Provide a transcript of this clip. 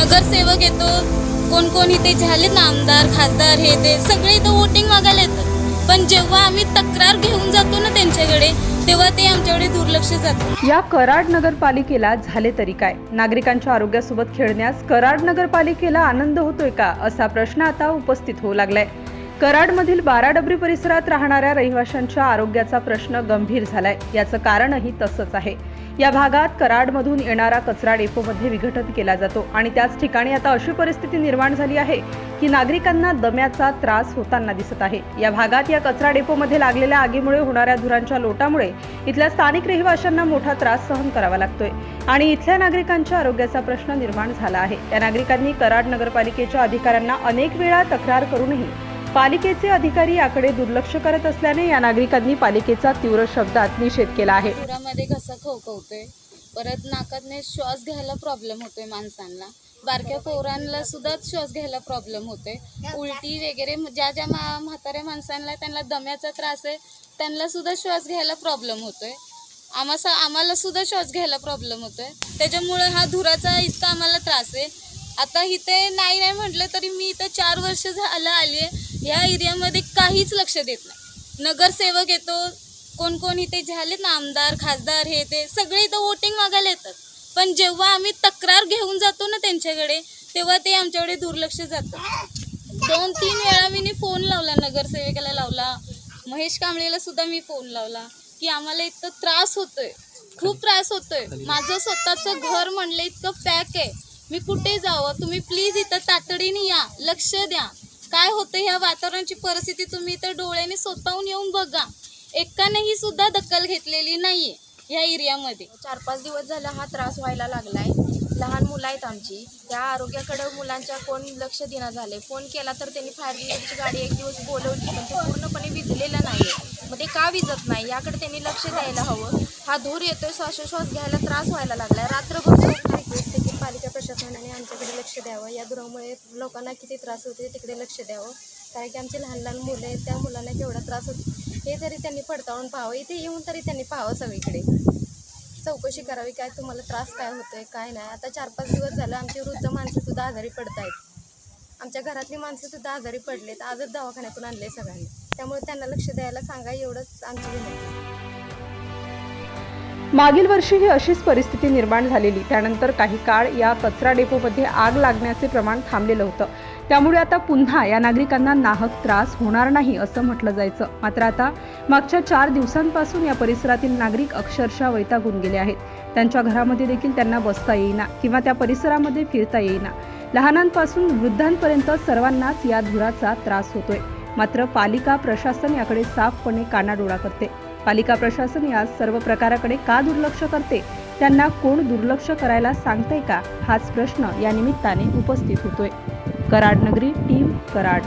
नगरसेवक येतो. कोण कोण इथे झाले ना आमदार खासदार हे ते सगळे इथं वोटिंग मागायला येतात. पण जेव्हा आम्ही तक्रार घेऊन जातो ना त्यांच्याकडे तेव्हा ते आमच्याकडे दुर्लक्ष जातं. या कराड नगरपालिकेला झाले तरी काय? नागरिकांच्या आरोग्यासोबत खेळण्यास कराड नगरपालिकेला आनंद होतोय का? असा प्रश्न आता उपस्थित होऊ लागलाय. कराडमधील बाराडबरी परिसरात राहणाऱ्या रहिवाशांच्या आरोग्याचा प्रश्न गंभीर झालाय. याचं कारणही तसंच आहे. या भागात कराडमधून येणारा कचरा डेपोमध्ये विघटन केला जातो आणि त्याच ठिकाणी आता अशी परिस्थिती निर्माण झाली आहे की नागरिकांना दम्याचा त्रास होताना दिसत आहे. या भागात या कचरा डेपोमध्ये लागलेल्या आगीमुळे होणाऱ्या धुरांच्या लोटामुळे इथल्या स्थानिक रहिवाशांना मोठा त्रास सहन करावा लागतोय आणि इथल्या नागरिकांच्या आरोग्याचा प्रश्न निर्माण झाला आहे. या नागरिकांनी कराड नगरपालिकेच्या अधिकाऱ्यांना अनेक वेळा तक्रार करूनही पालिकेचे अधिकारी याकडे दुर्लक्ष करत असल्याने या नागरिकांनी पालिकेचा तीव्र शब्दात निषेध केला आहे. पुरामध्ये घसा खवखवतोय परत नाकातने श्वास घ्यायला प्रॉब्लेम होतोय माणसांना. बारक्या पोरांना सुद्धा श्वास घ्यायला प्रॉब्लेम होतोय. उलटी वगैरे ज्या ज्या मा म्हाताऱ्या माणसांना त्यांना दम्याचा त्रास आहे त्यांना सुद्धा श्वास घ्यायला प्रॉब्लेम होतोय. आम्हाला आम्हाला सुद्धा श्वास घ्यायला प्रॉब्लेम होतोय. त्याच्यामुळे हा धुराचा इतका आम्हाला त्रास आहे. आता इथे नाही नाही म्हटलं तरी मी इथं चार वर्ष झालं आली आहे या एरियामध्ये काहीच लक्ष देत नाही. नगरसेवक येतो कोण कोण इथे झाले ना आमदार खासदार हे ते सगळे इथं वोटिंग मागायला येतात. पण जेव्हा आम्ही तक्रार घेऊन जातो ना त्यांच्याकडे तेव्हा ते आमच्याकडे दुर्लक्ष जातं. दोन तीन वेळा मी फोन लावला नगरसेवकाला लावला. महेश कांबळेला सुद्धा मी फोन लावला की आम्हाला इतकं त्रास होतोय. खूप त्रास होतोय. माझं स्वतःचं घर म्हणलं इतकं पॅक आहे. मी कुठे जावं? तुम्ही प्लीज इथं तातडीने या. लक्ष द्या. काय होतं ह्या वातावरणाची परिस्थिती तुम्ही इथं डोळ्याने स्वतःहून येऊन बघा. एकानेही सुद्धा दखल घेतलेली नाहीये ह्या एरियामध्ये. चार पाच दिवस झाला हा त्रास व्हायला लागलाय. लहान मुलं आहेत आमची. त्या आरोग्याकडं मुलांच्या कोण लक्ष देणं झाले फोन केला तर त्यांनी फायर ब्रिगेडची गाडी एक दिवस बोलवली पण ते पूर्णपणे विजलेलं नाही मग ते का विजत नाही? याकडे त्यांनी लक्ष द्यायला हवं. हा धूर येतोय श्वासोश्वास घ्यायला त्रास व्हायला लागलाय. रात्रभर झोप की पालिका प्रशासनाने आमच्याकडे लक्ष द्यावं. या धुरामुळे लोकांना किती त्रास होते तिकडे लक्ष द्यावं. कारण की आमची लहान लहान मुलं आहेत त्या मुलांना केवढा त्रास होतो हे तरी त्यांनी पडताळून पाहावं. इथे येऊन तरी त्यांनी पाहावं सगळीकडे. चौकशी करावी काय तुम्हाला त्रास काय होतो आहे काय नाही. आता चार पाच दिवस झालं आमची वृद्ध माणसंसुद्धा आजारी पडत आहेत आमच्या घरातली माणसंसुद्धा आजारी आजारी पडलेत. आजच दवाखान्यातून आणले सगळ्यांनी. त्यामुळे त्यांना लक्ष द्यायला सांगा एवढंच आमची विनंती. मागील वर्षी ही अशीच परिस्थिती निर्माण झालेली. त्यानंतर काही काळ या कचरा डेपोमध्ये आग लागण्याचे प्रमाण थांबलेलं होतं. त्यामुळे आता पुन्हा या नागरिकांना नाहक त्रास होणार नाही असं म्हटलं जायचं. मात्र आता मागच्या चार दिवसांपासून या परिसरातील नागरिक अक्षरशः वैतागून गेले आहेत. त्यांच्या घरामध्ये देखील त्यांना बसता येईना किंवा त्या परिसरामध्ये फिरता येईना. लहानांपासून वृद्धांपर्यंत सर्वांनाच या धुराचा त्रास होतोय. मात्र पालिका प्रशासन याकडे साफपणे कानाडोळा करते. पालिका प्रशासन या सर्व प्रकाराकडे का दुर्लक्ष करते? त्यांना कोण दुर्लक्ष करायला सांगते का? हाच प्रश्न या निमित्ताने उपस्थित होतोय. कराड नगरी टीम कराड.